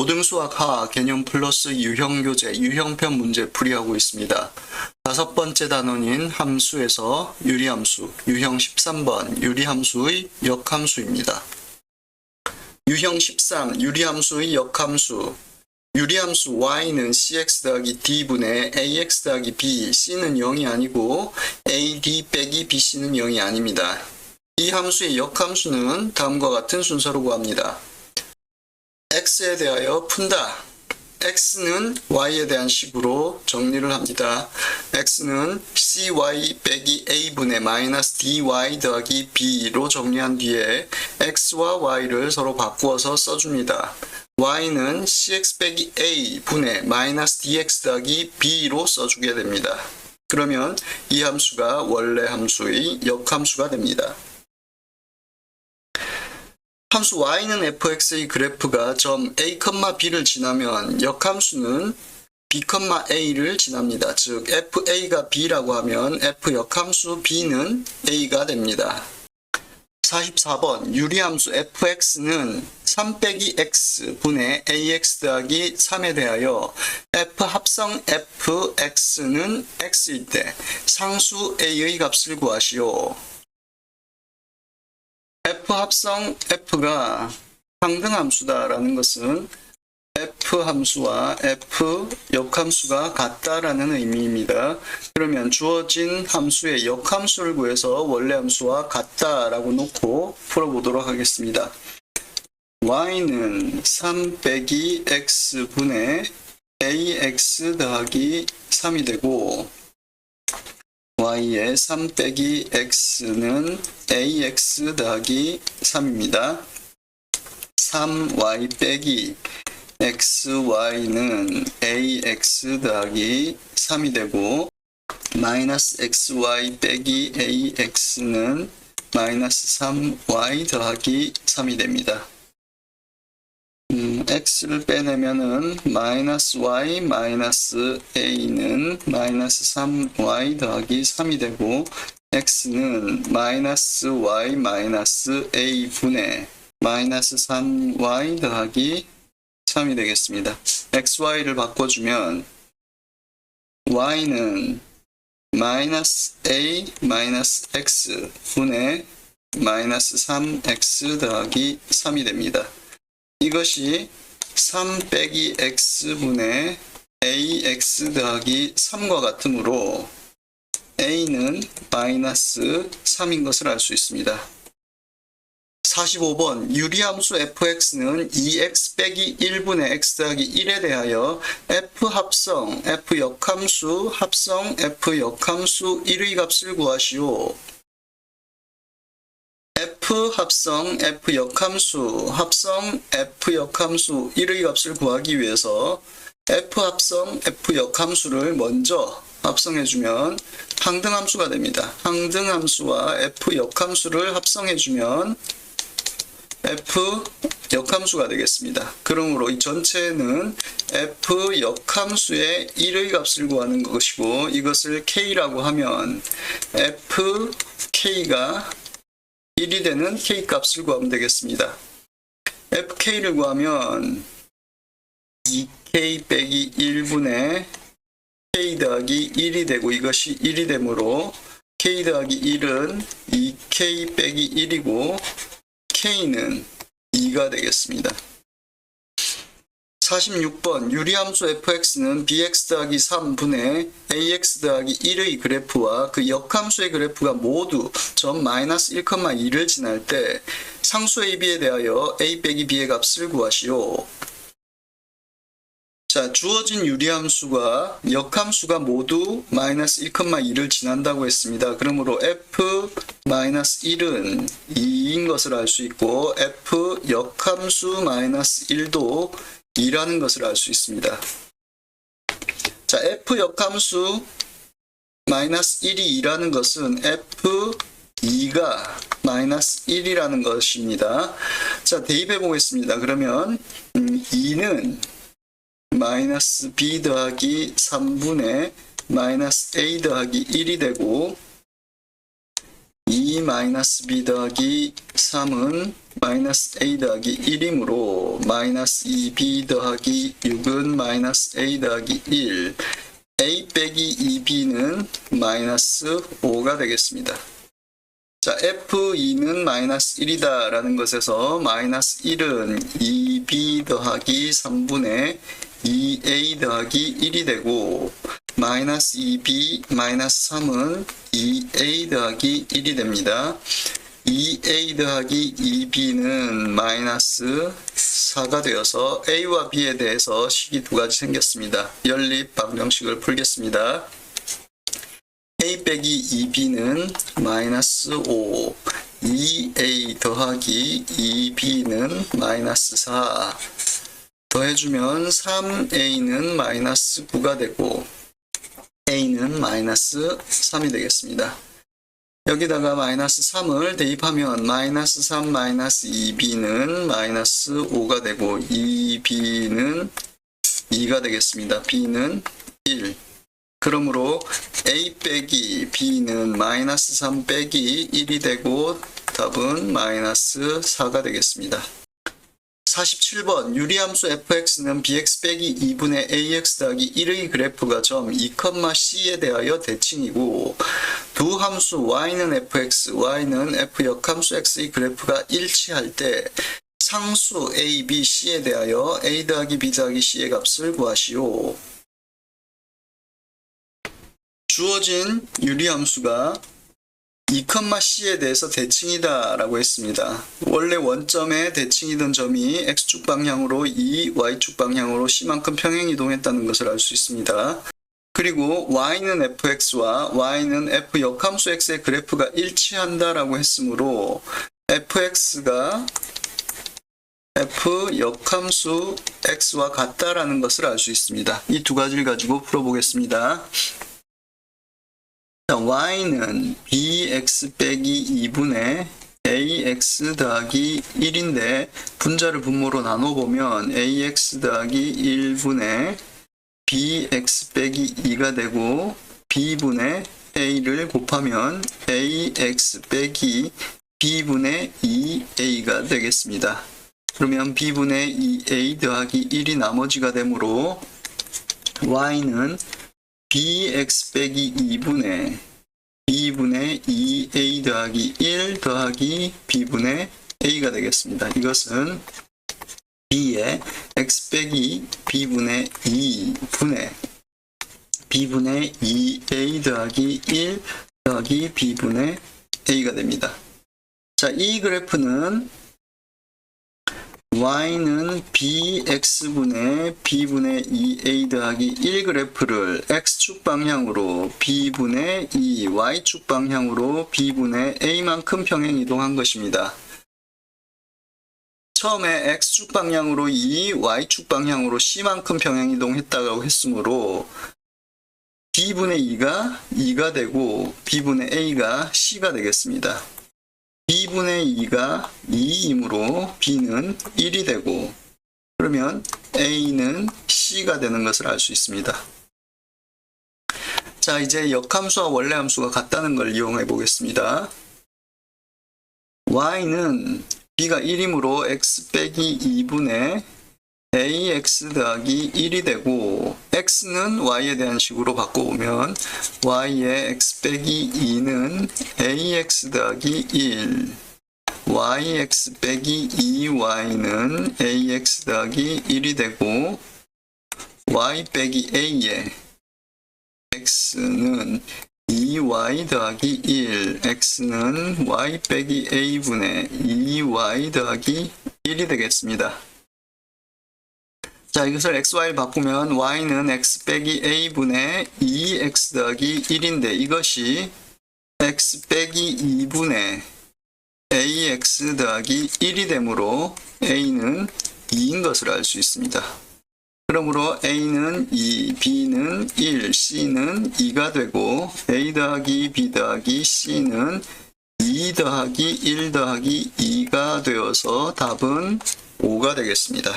고등수학 하 개념 플러스 유형교재 유형편 문제 풀이하고 있습니다. 다섯 번째 단원인 함수에서 유리함수 유형 13번 유리함수의 역함수입니다. 유형 13 유리함수의 역함수 유리함수 y는 cx 더하기 d분의 ax 더하기 b, c는 0이 아니고 ad 빼기 bc는 0이 아닙니다. 이 함수의 역함수는 다음과 같은 순서로 구합니다. X에 대하여 푼다. x는 y에 대한 식으로 정리를 합니다. x는 cy 빼기 a분의 마이너스 dy 더하기 b로 정리한 뒤에 x와 y를 서로 바꾸어서 써줍니다. y는 cx 빼기 a 분의 마이너스 dx 더하기 b로 써주게 됩니다. 그러면 이 함수가 원래 함수의 역함수가 됩니다. 함수 y는 fx의 그래프가 점 a, b를 지나면 역함수는 b, a를 지납니다. 즉 fa가 b라고 하면 f 역함수 b는 a가 됩니다. 44번 유리함수 fx는 3 빼기 x 분의 ax 더하기 3에 대하여 f 합성 fx는 x일 때 상수 a의 값을 구하시오. F 합성 f가 상등함수다라는 것은 f 함수와 f 역함수가 같다라는 의미입니다. 그러면 주어진 함수의 역함수를 구해서 원래 함수와 같다라고 놓고 풀어보도록 하겠습니다. y는 3 빼기 x분의 ax 더하기 3이 되고 y의 3 빼기 x는 ax 더하기 3입니다. 3y 빼기 xy는 ax 더하기 3이 되고 마이너스 xy 빼기 ax는 마이너스 3y 더하기 3이 됩니다. 음, x를 빼내면은 마이너스 y 마이너스 a는 마이너스 3y 더하기 3이 되고 x는 마이너스 y 마이너스 a 분의 마이너스 3y 더하기 3이 되겠습니다. xy를 바꿔주면 y는 마이너스 a 마이너스 x 분의 마이너스 3x 더하기 3이 됩니다. 이것이 3 빼기 x분의 ax 더하기 3과 같으므로 a는 마이너스 3인 것을 알 수 있습니다. 45번 유리함수 fx는 2x 빼기 1분의 x 더하기 1에 대하여 f 합성 f 역함수 합성 f 역함수 1의 값을 구하시오. F 합성 f 역함수 합성 f 역함수 1의 값을 구하기 위해서 f 합성 f 역함수를 먼저 합성해주면 항등함수가 됩니다. 항등함수와 f 역함수를 합성해주면 f 역함수가 되겠습니다. 그러므로 이 전체는 f 역함수의 1의 값을 구하는 것이고 이것을 k라고 하면 f k가 1이 되는 k 값을 구하면 되겠습니다. fk를 구하면 2k 빼기 1분의 k 더하기 1이 되고 이것이 1이 되므로 k 더하기 1은 2k 빼기 1이고 k는 2가 되겠습니다. 46번 유리함수 fx는 bx 더하기 3분의 ax 더하기 1의 그래프와 그 역함수의 그래프가 모두 점 마이너스 1,2를 지날 때 상수 ab에 대하여 a 빼기 b의 값을 구하시오. 자, 주어진 유리함수가 역함수가 모두 마이너스 1,2를 지난다고 했습니다. 그러므로 f 마이너스 1은 2인 것을 알 수 있고 f 역함수 마이너스 1도 2라는 것을 알 수 있습니다. 자, f 역함수 마이너스 1이 2라는 것은 f 2가 마이너스 1이라는 것입니다. 자, 대입해 보겠습니다. 그러면 음, 2는 마이너스 b 더하기 3분의 마이너스 a 더하기 1이 되고 2 마이너스 b 더하기 3은 마이너스 a 더하기 1이므로 마이너스 2b 더하기 6은 마이너스 a 더하기 1 a 빼기 2b는 마이너스 5가 되겠습니다. 자, f2는 마이너스 1이다 라는 것에서 마이너스 1은 2b 더하기 3분의 2a 더하기 1이 되고 마이너스 2b 마이너스 3은 2a 더하기 1이 됩니다. 2a 더하기 2b는 마이너스 4가 되어서 a와 b에 대해서 식이 두 가지 생겼습니다. 연립 방정식을 풀겠습니다. a 빼기 2b는 마이너스 5 2a 더하기 2b는 마이너스 4 더해주면 3a는 마이너스 9가 되고 a는 마이너스 3이 되겠습니다. 여기다가 마이너스 3을 대입하면 마이너스 3 마이너스 2b는 마이너스 5가 되고 2b는 2가 되겠습니다. b는 1 그러므로 a 빼기 b는 마이너스 3 빼기 1이 되고 답은 마이너스 4가 되겠습니다. 47번 유리함수 fx는 bx 빼기 2분의 ax 더하기 1의 그래프가 점 2,c에 대하여 대칭이고 두 함수 y는 fx, y는 f 역함수 x의 그래프가 일치할 때 상수 a, b, c에 대하여 a 더하기 b 더하기 c의 값을 구하시오. 주어진 유리함수가 2,c에 대해서 대칭이다 라고 했습니다. 원래 원점의 대칭이던 점이 x축 방향으로 2, y축 방향으로 c만큼 평행 이동했다는 것을 알 수 있습니다. 그리고 y는 fx와 y는 f 역함수 x의 그래프가 일치한다 라고 했으므로 fx가 f 역함수 x와 같다라는 것을 알 수 있습니다. 이 두 가지를 가지고 풀어보겠습니다. 자, y는 bx 빼기 2분의 ax 더하기 1인데 분자를 분모로 나눠보면 ax 더하기 1분의 bx 빼기 2가 되고 b분의 a를 곱하면 ax 빼기 b분의 2a가 되겠습니다. 그러면 b분의 2a 더하기 1이 나머지가 되므로 y는 bx 빼기 2분의 b분의 2a 더하기 1 더하기 b분의 a가 되겠습니다. 이것은 b의 x 빼기 b분의 2분의 b분의 2a 더하기 1 더하기 b분의 a가 됩니다. 자, 이 그래프는 y는 bx분의 b분의 2a 더하기 1 그래프를 x축 방향으로 b분의 2 y축 방향으로 b분의 a만큼 평행 이동한 것입니다. 처음에 x축 방향으로 2, y축 방향으로 c만큼 평행 이동했다고 했으므로 b분의 2가 2가 되고 b분의 a가 c가 되겠습니다. B분의 2가 2이므로 b는 1이 되고 그러면 a는 c가 되는 것을 알 수 있습니다. 자 이제 역함수와 원래함수가 같다는 걸 이용해 보겠습니다. y는 b가 1이므로 x 빼기 2분의 ax 더하기 1이 되고 x는 y에 대한 식으로 바꿔보면 y의 x 빼기 2는 ax 더하기 1 yx 빼기 2y는 ax 더하기 1이 되고 y 빼기 a의 x는 2y 더하기 1 x는 y 빼기 a분의 2y 더하기 1이 되겠습니다. 자, 이것을 xy를 바꾸면 y는 x 빼기 a분의 2x 더하기 1인데 이것이 x 빼기 2분의 ax 더하기 1이 되므로 a는 2인 것을 알 수 있습니다. 그러므로 a는 2, b는 1, c는 2가 되고 a 더하기 b 더하기 c는 2 더하기 1 더하기 2가 되어서 답은 5가 되겠습니다.